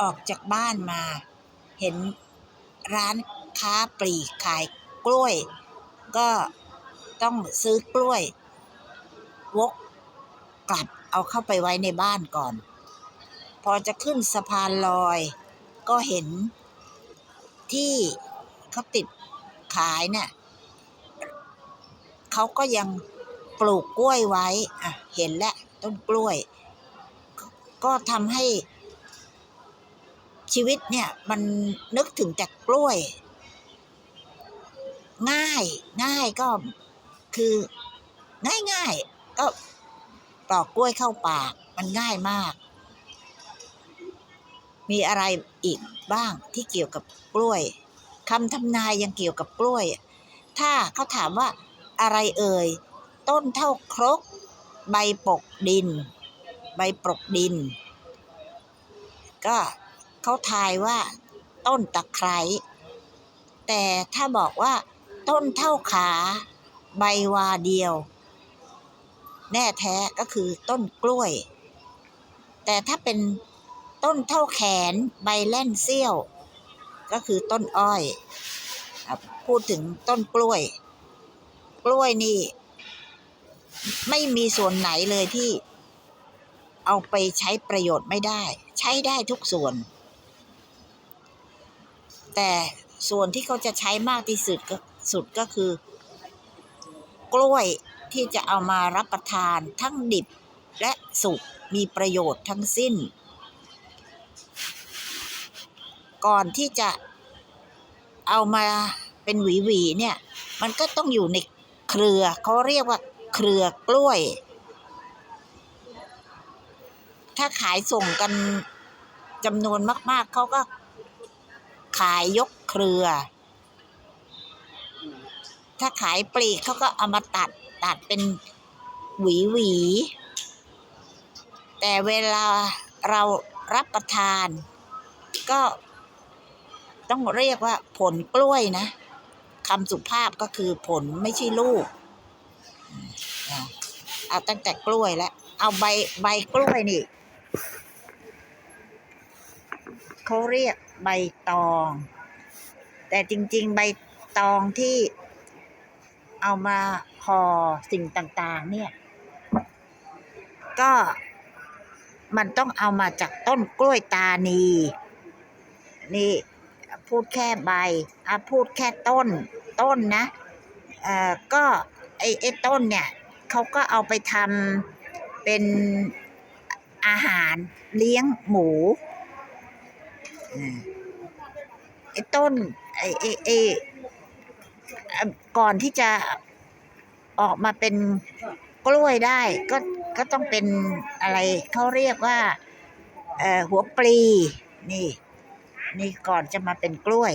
ออกจากบ้านมา เห็นร้านค้าปลีกขายกล้วย ก็ต้องซื้อกล้วย วกกลับเอาเข้าไปไว้ในบ้านก่อน พอจะขึ้นสะพานลอย ก็เห็นที่เขาติดขายเนี่ยเขาก็ยังปลูกกล้วยไว้ อะ เห็นแล้วต้นกล้วย ก็ทำให้ ชีวิตเนี่ยมันนึกถึงแต่กล้วย ง่าย ง่ายก็คือง่ายง่ายก็ปลอกกล้วยเข้าปาก มันง่ายมาก มีอะไรอีกบ้างที่เกี่ยวกับกล้วยคำทำนายยังเกี่ยวกับกล้วย ถ้าเขาถามว่าอะไรเอ่ย ต้นเท่าครก ใบปกดิน ใบปกดิน ก็ เขาทายว่า ต้นตะไคร้แต่ถ้าบอกว่า ต้นเท่าขา ใบวาเดียว แน่แท้ก็คือต้นกล้วย แต่ถ้าเป็นต้นเท่าแขนใบแล่นเสี้ยว ก็คือต้นอ้อย พูดถึงต้นกล้วย กล้วยนี่ ไม่มีส่วนไหนเลยที่เอาไปใช้ประโยชน์ไม่ได้ ใช้ได้ทุกส่วน แต่ส่วนที่เขาจะใช้มากที่สุดก็สุดก็คือ กล้วยที่จะเอามารับประทานทั้งดิบและสุกมีประโยชน์ทั้งสิ้น ก่อนที่จะเอามาเป็นหวีหวีเนี่ย มันก็ต้องอยู่ในเครือเขาเรียกว่าเครือกล้วย ถ้าขายส่งกันจำนวนมาก ๆ เขาก็ ขายยกเครือ ถ้าขายปลีกเขาก็เอามาตัดตัดเป็นหวีหวี แต่เวลาเรารับประทาน ก็ต้องเรียกว่าผลกล้วยนะคำสุภาพก็คือผลไม่ใช่ลูก เอาตั้งแต่กล้วยแล้ว เอาใบใบกล้วยนี่เขาเรียก ใบตอง แต่จริง ๆ ใบตองที่เอามาห่อสิ่งต่างๆ เนี่ย ก็มันต้องเอามาจากต้นกล้วยตานี นี่พูดแค่ใบอะพูดแค่ต้น ต้นนะเอ่อก็ไอ้ไอ้ต้นเนี่ยเขาก็เอาไปทำเป็นอาหารเลี้ยงหมู ไอ้ต้นไอ้ไอ้ไอ้ก่อนที่จะออกมาเป็นกล้วยได้ ก็ก็ต้องเป็นอะไรเขาเรียกว่าหัวปลีนี่ นี่ก่อนจะมาเป็นกล้วย